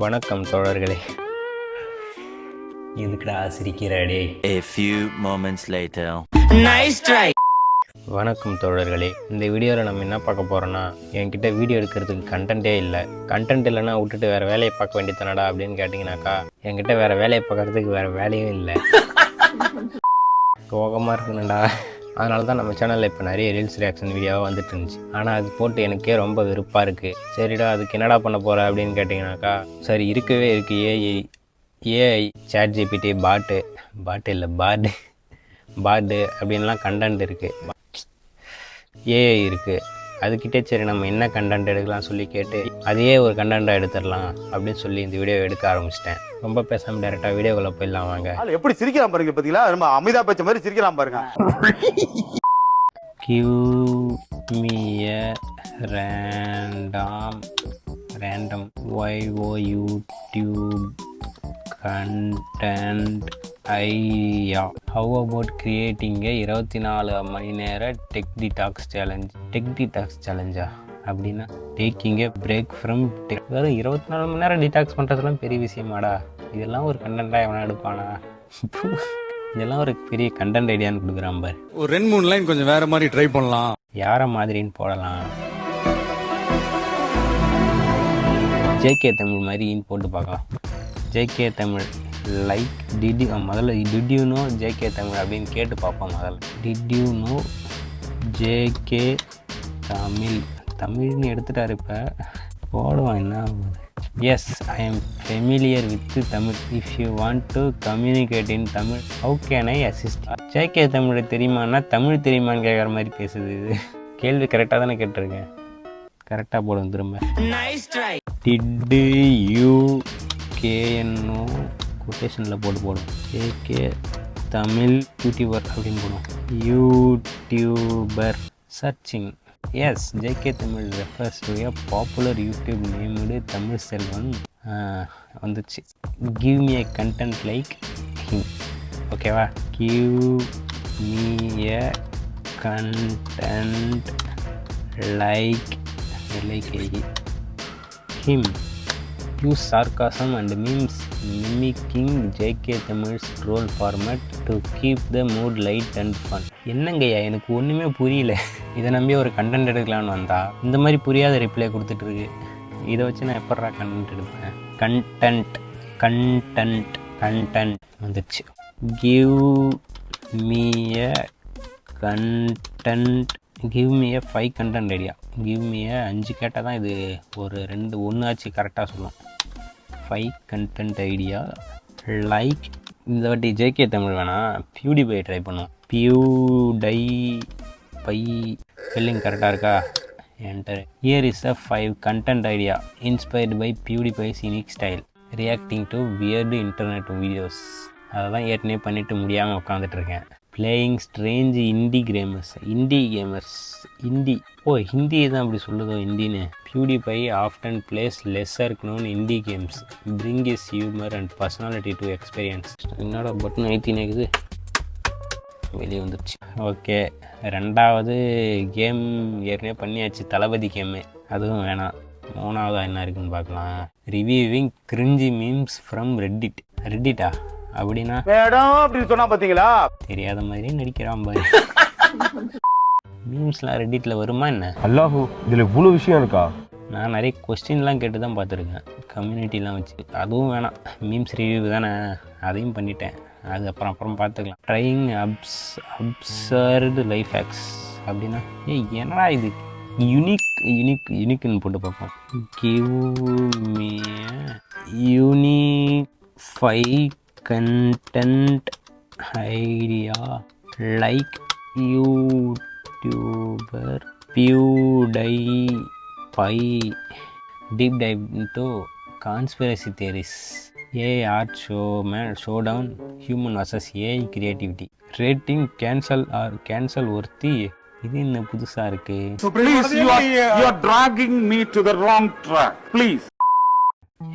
வணக்கம் தோழர்களே. எதுக்குடா சிரிக்கிற டேய்? A few moments later. வணக்கம் தோழர்களே. இந்த வீடியோவில் நம்ம என்ன பார்க்க போகிறோன்னா என்கிட்ட வீடியோ எடுக்கிறதுக்கு கண்டென்ட்டே இல்லை. கண்டென்ட் இல்லைன்னா விட்டுட்டு வேறு வேலையை பார்க்க வேண்டியதானடா அப்படின்னு கேட்டிங்கனாக்கா என்கிட்ட வேறு வேலையை பார்க்கறதுக்கு வேறு வேலையும் இல்லை. சோகமாக இருக்குணுடா அதனால தான் நம்ம சேனலில் இப்போ நிறைய ரீல்ஸ் ரியாக்ஷன் வீடியோவாக வந்துட்டு இருந்துச்சு. ஆனால் அது போட்டு எனக்கே ரொம்ப வெறுப்பாக இருக்குது சரிடா அதுக்கு என்னடா பண்ண போகிற அப்படின்னு கேட்டிங்கனாக்கா சரி இருக்கவே இருக்குது ஏஐ ஏஐ சேட் ஜிபிடி பாட்டு பாட்டு இல்லை பாட்டு பாட்டு அப்படின்லாம் கண்டென்ட் இருக்குது ஏஐ இருக்குது அதுக்கிட்டே சரி நம்ம என்ன கண்டென்ட் எடுக்கலாம் சொல்லி கேட்டு அதையே ஒரு கண்டென்ட்டாக எடுத்துடலாம் அப்படின்னு சொல்லி இந்த வீடியோ எடுக்க ஆரம்பிச்சிட்டேன். ரொம்ப பேசாமல் டேரெக்டாக வீடியோக்குள்ளே போயிடலாம் வாங்க. எப்படி சிரிக்கலாம் பாருங்க பாத்தீங்களா? நம்ம அமிதாப் பச்சன் மாதிரி சிரிக்கலாம் பாருங்க. Give me a random random YO YouTube content. How about creating a இருபத்தி நாலு மணி நேர tech detox challenge tech detox சேலஞ்சா அப்படின்னா taking a break from tech வெறும் இருபத்தி நாலு மணி நேரம் டிடாக்ஸ் பண்ணுறதுலாம் பெரிய விஷயமாடா. இதெல்லாம் ஒரு கண்டென்ட்டாக எவனா எடுப்பானா? இதெல்லாம் ஒரு பெரிய கண்டென்ட் ஐடியான்னு கொடுக்குறான் பாரு. ஒரு ரெண்டு மூணு லைன் கொஞ்சம் வேற மாதிரி ட்ரை பண்ணலாம். யார மாதிரின்னு போடலாம். ஜேகே தமிழ் மாதிரின்னு போட்டு பார்க்கலாம். ஜேகே தமிழ். லைக் டிடி முதல்ல did you know JK Tamil அப்படின்னு கேட்டு பார்ப்போம் முதல்ல. Did you know JK Tamil? தமிழ்னு எடுத்துட்டாரு இப்போ. போடுவான் என்ன yes I am familiar with Tamil. If you want to communicate in Tamil how can I assist JK Tamil தெரியுமான்னா Tamil தெரியுமான்னு கேட்குற மாதிரி பேசுது இது. கேள்வி கரெக்டாக தானே கேட்டிருக்கேன். கரெக்டாக போடும் திரும்ப. டிட்டு யூ கேஎன்ஓ கொட்டேஷனில் போட்டு போடும் கேகே தமிழ் யூடியூபர் அப்படின்னு போடும் YouTuber searching yes JK Tamil refers to a popular YouTube named Tamil Selvan வந்துச்சு. Give me a content like him ஓகேவா give me a content like like him Use sarcasm and memes. Mimicking JK Tamil's role format to keep the mood light and fun என்னங்கய்யா எனக்கு ஒன்றுமே புரியல. இதை நம்பி ஒரு content எடுக்கலாம்னு வந்தா. இந்த மாதிரி புரியாத ரிப்ளை கொடுத்துட்டு இருக்கு. இதை வச்சு நான் எப்படா கண்டென்ட் எடுப்பேன்? கண்டென்ட் கண்டென்ட் கண்டென்ட் வந்துடுச்சு. Give me a content give me five content idea give அஞ்சு கேட்டால் தான் இது ஒரு ரெண்டு ஒன்று ஆச்சு கரெக்டாக சொல்லும். ஃபைவ் கண்டென்ட் ஐடியா லைக் இந்த வாட்டி ஜேகே தமிழ் வேணாம் பியூடிபை ட்ரை பண்ணுவோம் பியூடை பை ஸ்பெல்லிங் கரெக்டாக இருக்கா? Enter year is a five content idea inspired by PewDiePie cynic style reacting to weird internet videos அதை தான் ஏற்கனவே பண்ணிட்டு முடியாமல் உட்காந்துட்ருக்கேன் playing strange indie gamers indie gamers Hindi ஓ ஹிந்தி தான் அப்படி சொல்லுதோ இந்தின்னு PewDiePie often plays lesser known indie games bring is humour and personality to experience என்னோட button ஐத்தி நேக்குது? வெளியே வந்துருச்சு. ஓகே ரெண்டாவது கேம் ஏற்கனவே பண்ணியாச்சு தளபதி கேமு அதுவும் வேணாம். மூணாவதாக என்ன இருக்குன்னு பார்க்கலாம். Reviewing cringey memes from Reddit ரெட்டிட்டா அப்படின்னா? மேடம் அப்படின்னு சொன்னா பாத்தீங்களா? தெரியாத மாதிரியே நடிக்கிறான் பாரு. மீம்ஸ்லாம் ரெடிட்டில் வருமா என்ன? அல்லாஹூ இதுல இவ்வளவு விஷயம் இருக்கா? நான் நிறைய கொஸ்டின்லாம் கேட்டு தான் பார்த்துருக்கேன். கம்யூனிட்டிலாம் வச்சு. அதுவும் வேணாம். மீம்ஸ் ரிவ்யூ தானே? அதையும் பண்ணிட்டேன். அது அப்புறம் அப்புறம் பார்த்துக்கலாம். Trying ups absurd life hacks அப்படின்னா ஏய் என்னடா இது? யூனிக் யூனிக் யூனிக்னு போட்டு பார்ப்போம். Give me unique five content idea like YouTuber PewDiePie deep dive to conspiracy there's a AR show man showdown human versus AI creativity rating cancel or cancel ஒருத்தி இது என்ன புதுசா இருக்கு please you are dragging me to the wrong track please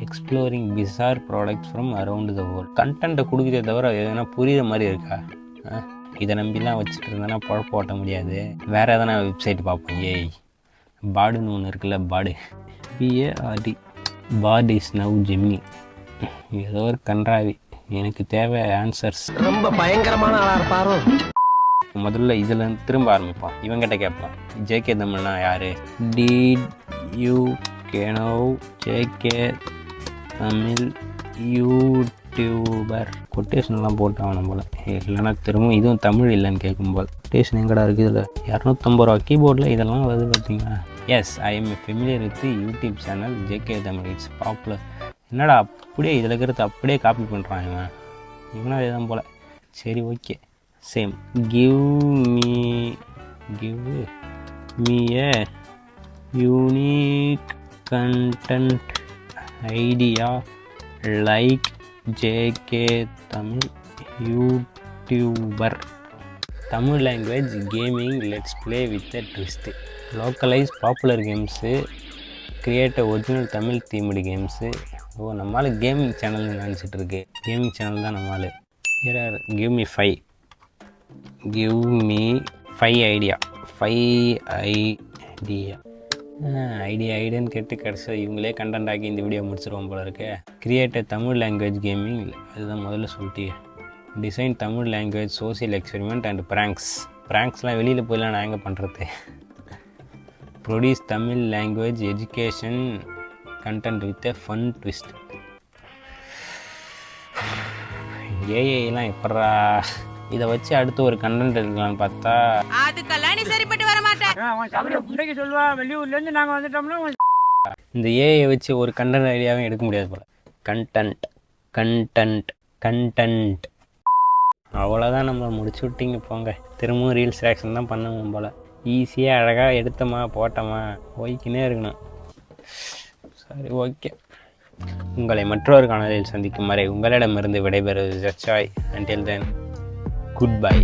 exploring bizarre products from around the world கண்டென்ட்டை கொடுக்குறதே தவிர எதனா புரியுற மாதிரி இருக்கா? இதை நம்பிலாம் வச்சுட்டு இருந்தேன்னா பொழப்பு ஓட்ட முடியாது. வேற எதனா வெப்சைட் பார்ப்போம். ஏய் பாடுன்னு ஒன்று இருக்குல்ல பாடு. B A R D what is now Gemini ஏதோ ஒரு கன்றாவி. எனக்கு தேவை ஆன்சர்ஸ் ரொம்ப பயங்கரமான ஆளா இருப்பாரோ? முதல்ல இதில் திரும்ப ஆரம்பிப்போம். இவங்கிட்ட கேட்போம். ஜேகே தமிழ்னா யார்? Did you know JK Tamil YouTuber. கொட்டேஷன்லாம் போட்டான் போல். இல்லைன்னா திரும்ப இதுவும் தமிழ் இல்லைன்னு கேட்கும் போல். கொட்டேஷன் எங்கடா இருக்குது இதில்? இரநூத்தம்பது ரூபா கீபோர்டில் இதெல்லாம் வருது பார்த்தீங்களா yes I am familiar with YouTube channel JK Tamil it's popular என்னடா அப்படியே இதில் இருக்கிறது அப்படியே காப்பி பண்ணுறான் இவன். இவனும் அதே தான் போல். சரி okay same give me give me a unique content idea like JK Tamil YouTuber Tamil language gaming let's play with a twist localise popular games create original Tamil themed games ஓ நம்மளால் gaming சேனல்னு நினச்சிட்டு இருக்கு. Gaming channel தான் நம்மளால் here give me five give me five idea five idea idea ஐடியான்னு கேட்டு கிடச்ச இவங்களே content ஆக்கி இந்த வீடியோ முடிச்சிருவோம் போல இருக்கு. கிரியேட் தமிழ் லாங்குவேஜ் கேமிங் அதுதான் முதல்ல சொல்லிட்டு design Tamil language social experiment and pranks ப்ராங்க்ஸ்லாம் வெளியில் போயெல்லாம் நான் எங்கே பண்ணுறது produce Tamil language education content with a fun twist ஏஐலாம் எப்பட்றா இதை வச்சு அடுத்து ஒரு கண்டென்ட் எடுக்கலாம்னு பார்த்தா. அதுக்கெல்லாம் நீ சரிப்பட்டு வர மாட்டேன் இந்த ஏஐ வச்சு ஒரு கண்டென்ட் ஐடியாவும் எடுக்க முடியாது போல். கண்டென்ட் கண்டென்ட் கண்டென்ட் அவ்வளோதான் நம்ம முடிச்சு விட்டீங்க போங்க. திரும்பவும் ரீல்ஸ் ரியாக்ஷன் தான் பண்ணுவோம் போல். ஈஸியாக அழகாக எடுத்தோமா போட்டோமா போய்க்கினே இருக்கணும். சரி ஓகே உங்களை மற்றொரு காணொலியில் சந்திக்கும் வரை உங்களிடமிருந்து விடைபெறுவது ஜச்சாய் அண்டில் தென் குட் பை